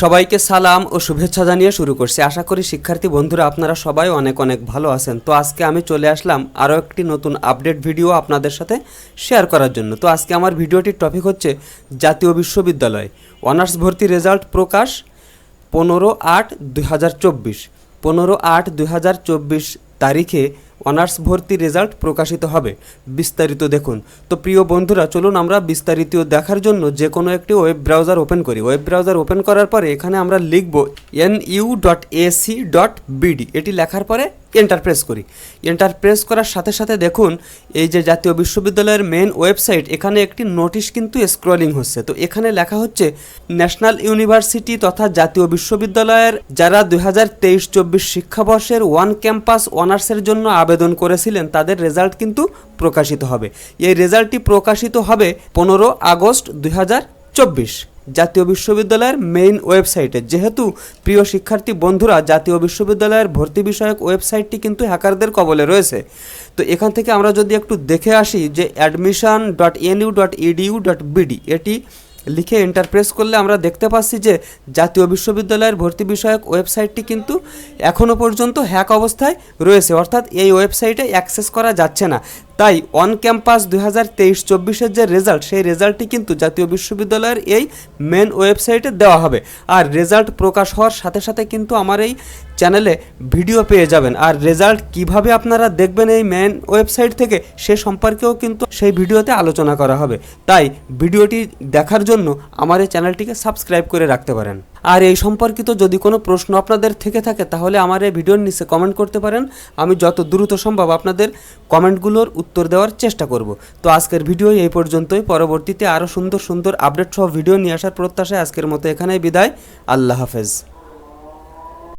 সবাইকে সালাম ও শুভেচ্ছা জানিয়ে শুরু করছি। আশা করি শিক্ষার্থী বন্ধুরা আপনারা সবাই অনেক অনেক ভালো আছেন। তো আজকে আমি চলে আসলাম আরও একটি নতুন আপডেট ভিডিও আপনাদের সাথে শেয়ার করার জন্য। তো আজকে আমার ভিডিওটির টপিক হচ্ছে জাতীয় বিশ্ববিদ্যালয়। অনার্স ভর্তি রেজাল্ট প্রকাশ পনেরো আট দুই হাজার চব্বিশ। পনেরো আট দুই হাজার চব্বিশ তারিখে অনার্স ভর্তি রেজাল্ট প্রকাশিত হবে। বিস্তারিত দেখুন। তো প্রিয় বন্ধুরা, চলুন আমরা বিস্তারিত দেখার জন্য যে কোনো একটি ওয়েব ব্রাউজার ওপেন করি। ওয়েব ব্রাউজার ওপেন করার পরে এখানে আমরা লিখব N U dot AC dot BD এটি লেখার পরে এন্টার প্রেস করি। এন্টার প্রেস করার সাথে সাথে দেখুন, এই যে জাতীয় বিশ্ববিদ্যালয়ের মেন ওয়েবসাইট এখানে একটি নোটিশ কিন্তু স্ক্রলিং হচ্ছে। তো এখানে লেখা হচ্ছে ন্যাশনাল ইউনিভার্সিটি তথা জাতীয় বিশ্ববিদ্যালয়ের যারা দুই হাজার তেইশ চব্বিশ শিক্ষাবর্ষের ওয়ান ক্যাম্পাস অনার্সের জন্য আবেদন করেছিলেন, তাদের রেজাল্ট কিন্তু প্রকাশিত হবে। এই রেজাল্টটি প্রকাশিত হবে পনেরো আগস্ট দুই চব্বিশ। জাতীয় বিশ্ববিদ্যালয়ের মেইন ওয়েবসাইটে যেহেতু প্রিয় শিক্ষার্থী বন্ধুরা, জাতীয় বিশ্ববিদ্যালয়ের ভর্তি বিষয়ক ওয়েবসাইটটি কিন্তু হ্যাকারদের কবলে রয়েছে। তো এখান থেকে আমরা যদি একটু দেখে আসি যে admission dot NU dot edu dot BD এটি লিখে এন্টারপ্রেস করলে আমরা দেখতে পাচ্ছি যে জাতীয় বিশ্ববিদ্যালয়ের ভর্তি বিষয়ক ওয়েবসাইটটি কিন্তু এখনও পর্যন্ত হ্যাক অবস্থায় রয়েছে। অর্থাৎ এই ওয়েবসাইটে অ্যাক্সেস করা যাচ্ছে না। তাই অন ক্যাম্পাস দুই হাজার তেইশ চব্বিশের যে রেজাল্ট সেই রেজাল্টটি কিন্তু জাতীয় বিশ্ববিদ্যালয়ের এই মেন ওয়েবসাইটে দেওয়া হবে। আর রেজাল্ট প্রকাশ হওয়ার সাথে সাথে কিন্তু আমার এই চ্যানেলে ভিডিও পেয়ে যাবেন। আর রেজাল্ট কীভাবে আপনারা দেখবেন এই মেন ওয়েবসাইট থেকে, সে সম্পর্কেও কিন্তু সেই ভিডিওতে আলোচনা করা হবে। তাই ভিডিওটি দেখার জন্য আমার এই চ্যানেলটিকে সাবস্ক্রাইব করে রাখতে পারেন। আর এই সম্পর্কিত যদি কোনো প্রশ্ন আপনাদের থেকে থাকে, তাহলে আমার এই ভিডিওর নিচে কমেন্ট করতে পারেন। আমি যত দ্রুত সম্ভব আপনাদের কমেন্টগুলোর উত্তর দেওয়ার চেষ্টা করব। তো আজকের ভিডিও এই পর্যন্তই। পরবর্তীতে আরও সুন্দর সুন্দর আপডেট সহ ভিডিও নিয়ে আসার প্রত্যাশায় আজকের মতো এখানেই বিদায়। আল্লাহ হাফেজ।